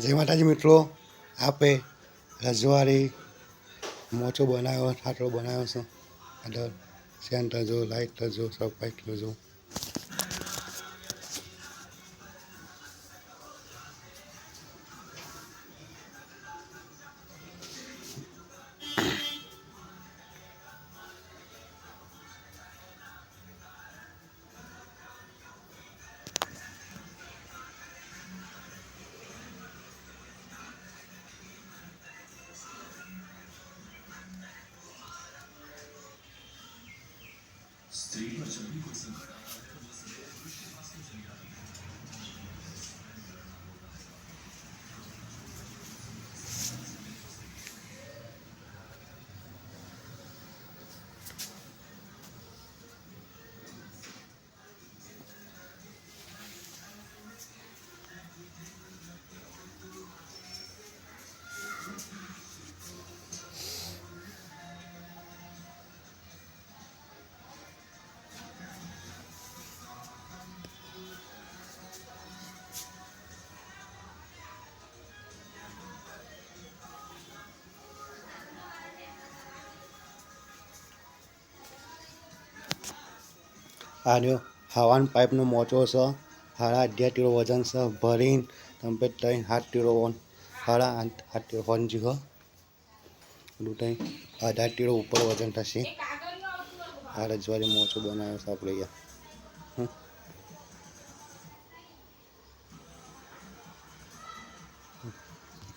જય માતાજી મિત્રો, આપે રજવાડી મોચો બનાવ્યો ઠાટો બનાવ્યો છું. અંદર સેન્ટર જો લાઇટ જો સબ કંઈક જો 次は処理骨だから。આ રહ્યો હવાન પાઇપનો મોચો છે હાડા અગિયાર કિલો વજન છે ભરીને તમે ત્રણ સાત કિલો વન, હાડા આઠ કિલો વન જીવો ત્રણ અઢાર કિલો ઉપર વજન થશે. આ રજવાડી મોચો બનાવ્યો છે આપણે અહીંયા.